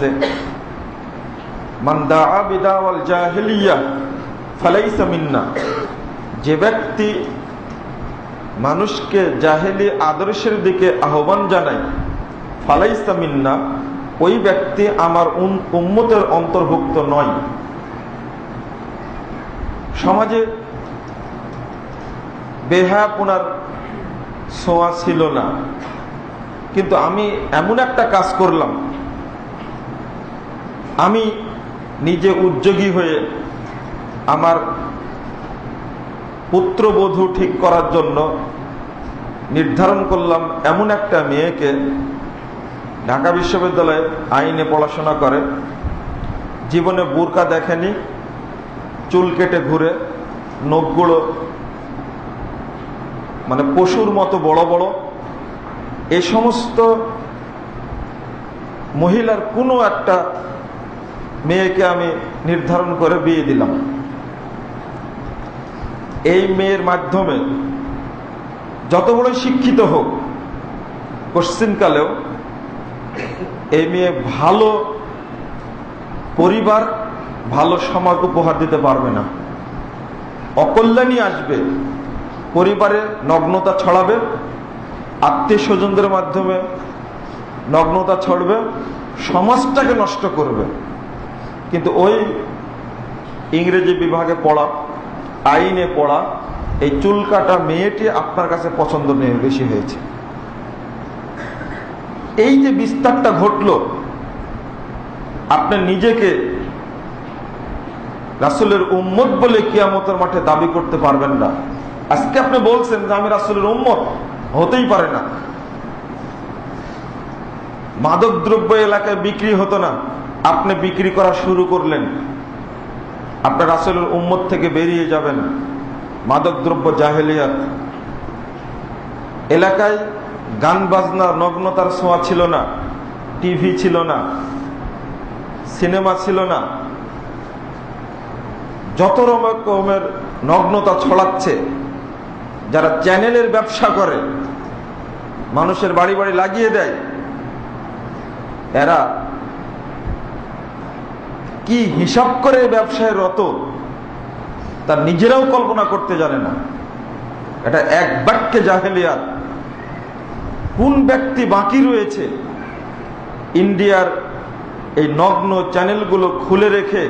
আসছে যে ব্যক্তি মানুষকে জাহেলি আদর্শের দিকে আহ্বান জানায়, ফালাইসা মিন্না, ওই ব্যক্তি আমার উম্মতের অন্তর্ভুক্ত নয়। সমাজে বেহাপুনার ছোঁয়া ছিল না। কিন্তু আমি এমন একটা কাজ করলাম আমি নিজে উদ্যোগী হয়ে আমার পুত্রবধূ ঠিক করার জন্য নির্ধারণ করলাম, এমন একটা মেয়েকে ঢাকা বিশ্ববিদ্যালয়ে আইনে পড়াশোনা করে। জীবনে বোরকা দেখেনি, চুল কেটে ঘুরে, নখগুলো মানে পশুর মতো বড় বড়। এ সমস্ত মহিলার কোনো একটা মেয়েকে আমি নির্ধারণ করে বিয়ে দিলাম। এই মেয়ের মাধ্যমে যত বড় শিক্ষিত হোক পশ্চিমকালেও এই মেয়ে ভালো পরিবার, ভালো সমাজ উপহার দিতে পারবে না। অকল্যাণী আসবে, পরিবারে নগ্নতা ছড়াবে, আত্মীয় স্বজনদের মাধ্যমে নগ্নতা ছড়বে, সমাজটাকে নষ্ট করবে। কিন্তু ওই ইংরেজি বিভাগে পড়া, আইনে পড়া, এই চুল কাটা মেয়েটি আপনার কাছে পছন্দ নিয়ে বেশি হয়েছে। এই যে বিস্তারটা ঘটল, আপনি নিজেকে রাসুলের উম্মত বলে কিয়ামতের মাঠে দাবি করতে পারবেন না। আজকে আপনি বলছেন যে আমি রাসুলের উম্মত, হতেই পারে না। মাদক দ্রব্য এলাকায় বিক্রি হতো না। আপনি বিক্রি করা শুরু করলেন। আপনার রাসুলের উম্মত থেকে বেরিয়ে যাবেন। মাদক দ্রব্য জাহেলিয়াত। এলাকায় গান বাজনা, নগ্নতার ছোঁয়া ছিল না। টিভি ছিল না। সিনেমা ছিল না। যত রকমের নগ্নতা ছড়াচ্ছে, যারা চ্যানেলের ব্যবসা করে, মানুষের বাড়ি বাড়ি লাগিয়ে দেয়, এরা কি হিসাব করে ব্যবসায় রত তার নিজেরাও কল্পনা করতে জানে না। এটা এক বাক্যে জাহেলিয়াত। কোন ব্যক্তি বাকি রয়েছে, ইন্ডিয়ার এই নগ্ন চ্যানেলগুলো খুলে রেখে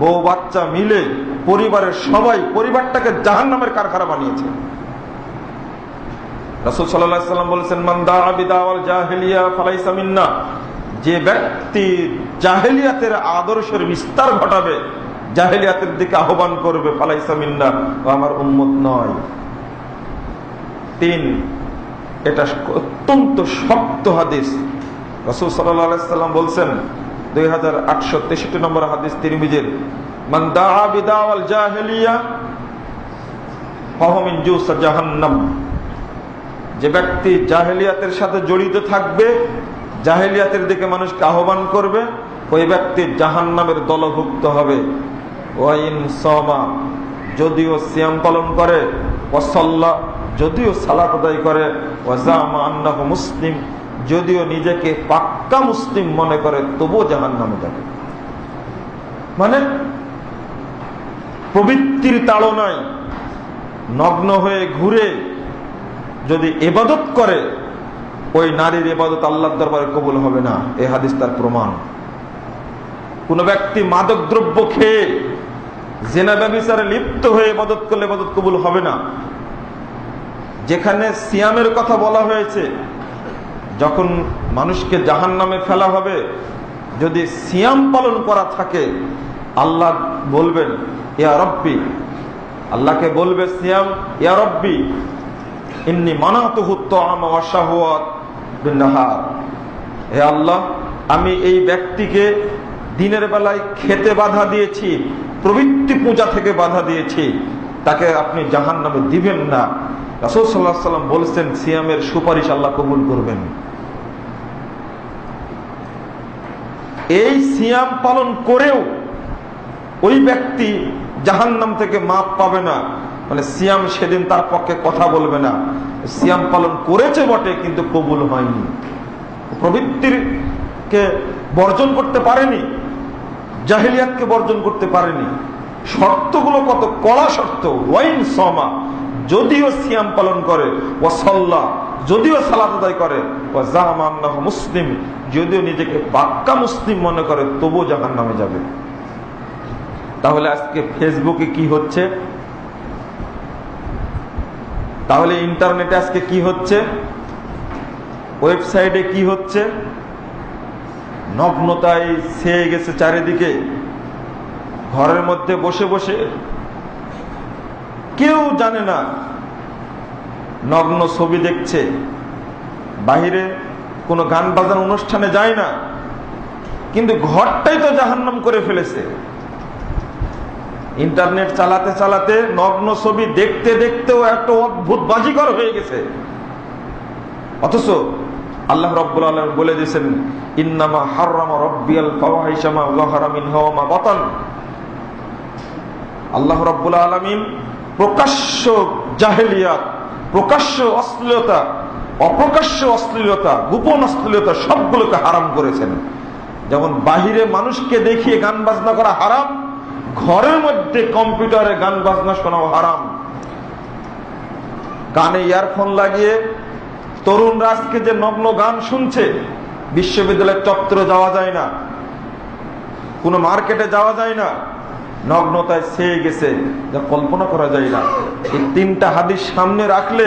বউ বাচ্চা মিলে পরিবারের সবাই পরিবারটাকে জাহান নামের কারখানা বানিয়েছে। রসুল সাল্লাম বলেছেন মান্দা আবিদাওয়াল জাহেলিয়া ফালাইসামিন্না যে ব্যক্তি জাহেলিয়াতের আদর্শের বিস্তার ঘটাবে, জাহেলিয়াতের দিকে আহ্বান করবে ফালাইসামিন্না ও আমার উন্মত নয়। তিন, এটা অত্যন্ত শক্ত হাদিস। রসুল সাল্লাম বলছেন, দুই হাজার আটশো তেষট্টি নম্বর হাদিস যে ব্যক্তি জাহেলিয়াতের সাথে জড়িত থাকবে জাহেলিয়াতের দিকে মানুষকে আহ্বান করবে, ওই ব্যক্তি জাহান নামের দলভুক্ত হবে। ওয়াইন সমা যদিও সিয়াম পালন করে ওসল্লা যদিও সালাত আদায় করে ওয়াজামা আন্নাহ মুসলিম, যদিও নিজেকে পাক্কা মুসলিম মনে করে, তবুও জাহান নামে যাবে মানে প্রবৃত্তির তাড়নায় নগ্ন হয়ে ঘুরে যদি এবাদত করে ওই নারীর এবাদত আল্লাহর দরবারে কবুল হবে না। এ হাদিস তার প্রমাণ। কোন ব্যক্তি মাদক দ্রব্য খেয়ে জেনা ব্যবচারে লিপ্ত হয়ে এবাদত করলে এবাদত কবুল হবে না। যেখানে সিয়ামের কথা বলা হয়েছে, যখন মানুষকে জাহান নামে ফেলা হবে, যদি সিয়াম পালন করা থাকে, আল্লাহ বলবেন, ইয়া রব্বি। আল্লাহকে বলবে সিয়াম, ইয়া রব্বি, ইন্নি মানাতুহুত্ত আমার হে আল্লাহ, আমি এই ব্যক্তিকে দিনের বেলায় খেতে বাধা দিয়েছি, প্রবৃত্তি পূজা থেকে বাধা দিয়েছি। তাকে আপনি জাহান নামে দিবেন না। রাসুল সাল্লাহ সাল্লাম বলছেন, সিয়ামের সুপারিশ আল্লাহ কবুল করবেন। এই সিয়াম পালন করেও ওই ব্যক্তি জাহান নাম থেকে মাপ পাবে না। মানে সিয়াম সেদিন তার পক্ষে কথা বলবে না। সিয়াম পালন করেছে বটে, কিন্তু কবুল হয়নি। প্রবৃত্তির কে বর্জন করতে পারেনি, জাহিলিয়াতকে বর্জন করতে পারেনি। শর্তগুলো কত? কড়া শর্ত, ওয়াইন সমা যদিও সিয়াম পালন করে ও সল্লা, যদিও সালাত আদায় করে ও জাহামান্নাহ মুসলিম, যদিও নিজেকে বাক্কা মুসলিম মনে করে, তবুও জাহান নামে যাবে। তাহলে আজকে ফেসবুকে কি হচ্ছে? তাহলে ইন্টারনেটে আজকে কি হচ্ছে? ওয়েবসাইটে কি হচ্ছে? নগ্নতায় ছেয়ে গেছে চারিদিকে। ঘরের মধ্যে বসে বসে কেউ জানে না নগ্ন ছবি দেখছে। বাহিরে কোনো গান বাজার অনুষ্ঠানে যায় না। কিন্তু ঘরটাই তো জাহান্নাম করে ফেলেছে। ইন্টারনেট চালাতে চালাতে নগ্ন ছবি দেখতে দেখতেও একটা অদ্ভুত বাজিকর হয়ে গেছে। অথচ আল্লাহ রব্বুল আলম বলে দিয়েছেন, ইন্নামা হাররামা রব্বিয়াল ফাওয়াহিশামা যাহারা মিনহা ওয়া মা বাতান। আল্লাহ রব্বুল আলমিন প্রকাশ্য জাহেলিয়াত প্রকাশ্য অশ্লীলতা, অপ্রকাশ্য অশ্লীলতা, গোপন অশ্লীলতা সবগুলোকে হারাম করেছেন। যেমন বাহিরে মানুষকে দেখিয়ে গান বাজনা করা হারাম ঘরের মধ্যে কম্পিউটারে গান বাজনা শোনাও হারাম। কানে ইয়ারফোন লাগিয়ে তরুণ রাজকে যে নগ্ন গান শুনছে, বিশ্ববিদ্যালয়ের চত্বরে যাওয়া যায় না। কোনো মার্কেটে যাওয়া যায় না। নগ্নতায় ছেয়ে গেছে, যা কল্পনা করা যায় না। এই তিনটা হাদিস সামনে রাখলে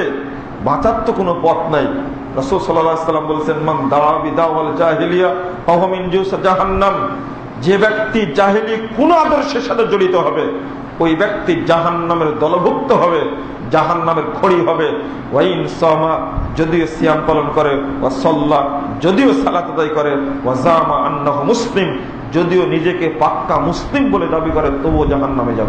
বাঁচার তো কোনো পথ নাই। রসুল সাল্লাম বলছেন, মান দাওয়াবি দাওয়াল জাহিলিয়া ফহমিন জুস জাহান্নাম। যে ব্যক্তি জাহিলি কোন আদর্শের সাথে জড়িত হবে, ওই ব্যক্তি জাহান নামের দলভুক্ত হবে জাহান নামের খড়ি হবে। ওয়াইন সমা, যদিও সিয়াম পালন করে, ওয়া সল্লা, যদিও সালাত আদায় করে জামা মুসলিম, যদিও নিজেকে পাক্কা মুসলিম বলে দাবি করে, তবুও জাহান নামে যাবে।